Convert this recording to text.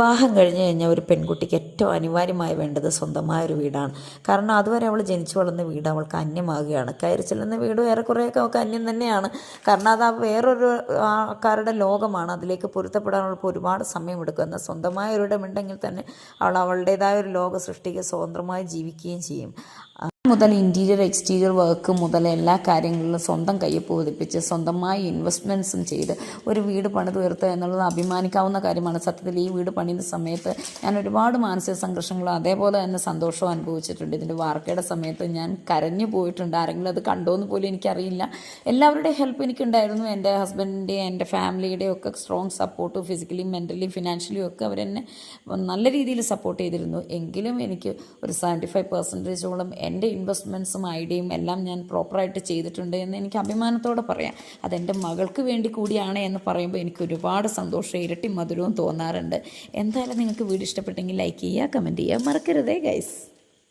വിവാഹം കഴിഞ്ഞ് കഴിഞ്ഞാൽ ഒരു പെൺകുട്ടിക്ക് ഏറ്റവും അനിവാര്യമായി വേണ്ടത് സ്വന്തമായ ഒരു വീടാണ്. കാരണം അതുവരെ അവൾ ജനിച്ചു വളർന്ന വീട് അവൾക്ക് അന്യമാകുകയാണ്. കയറി ചെല്ലുന്ന വീട് ഏറെക്കുറെയൊക്കെ അവൾക്ക് അന്യം തന്നെയാണ്. കാരണം അത് ആ വേറൊരു ആൾക്കാരുടെ ലോകമാണ്. അതിലേക്ക് പൊരുത്തപ്പെടാൻ അവൾക്ക് ഒരുപാട് സമയമെടുക്കും. എന്നാൽ സ്വന്തമായ ഒരിടമുണ്ടെങ്കിൽ തന്നെ അവൾ അവളുടേതായ ഒരു ലോകം സൃഷ്ടിക്കുക സ്വതന്ത്രമായി ജീവിക്കുകയും ചെയ്യും. മുതൽ ഇന്റീരിയർ എക്സ്റ്റീരിയർ വർക്ക് മുതൽ എല്ലാ കാര്യങ്ങളിലും സ്വന്തം കയ്യിൽ പൂതിപ്പിച്ച് സ്വന്തമായി ഇൻവെസ്റ്റ്മെന്റ്സും ചെയ്ത് ഒരു വീട് പണിതുയർത്തുക എന്നുള്ളത് അഭിമാനിക്കാവുന്ന കാര്യമാണ്. സത്യത്തിൽ ഈ വീട് പണിയുന്ന സമയത്ത് ഞാൻ ഒരുപാട് മാനസിക സംഘർഷങ്ങളും അതേപോലെ തന്നെ സന്തോഷവും അനുഭവിച്ചിട്ടുണ്ട്. ഇതിന്റെ വാർക്കയുടെ സമയത്ത് ഞാൻ കരഞ്ഞു പോയിട്ടുണ്ട്. ആരെങ്കിലും അത് കണ്ടോ എന്ന് പോലും എനിക്കറിയില്ല. എല്ലാവരുടെയും ഹെൽപ്പ് എനിക്കുണ്ടായിരുന്നു. എന്റെ ഹസ്ബൻഡിന്റെയും എന്റെ ഫാമിലിയുടെയും ഒക്കെ strong support physically mentally financially ഒക്കെ അവരെന്നെ നല്ല രീതിയിൽ സപ്പോർട്ട് ചെയ്തിരുന്നു. എങ്കിലും എനിക്ക് ഒരു സെവന്റി ഫൈവ് പെർസെന്റേജോളം എന്റെ ഇൻവെസ്റ്റ്മെന്റ്സും ഐഡിയയും എല്ലാം ഞാൻ പ്രോപ്പറായിട്ട് ചെയ്തിട്ടുണ്ട് എന്ന് എനിക്ക് അഭിമാനത്തോടെ പറയാം. അതെന്റെ മകൾക്ക് വേണ്ടി കൂടിയാണ് എന്ന് പറയുമ്പോൾ എനിക്ക് ഒരുപാട് സന്തോഷം ഇരട്ടി മധുരവും തോന്നാറുണ്ട്. എന്തായാലും നിങ്ങൾക്ക് വീഡിയോ ഇഷ്ടപ്പെട്ടെങ്കിൽ ലൈക്ക് ചെയ്യുക കമന്റ് ചെയ്യുക മറക്കരുതേ ഗൈസ്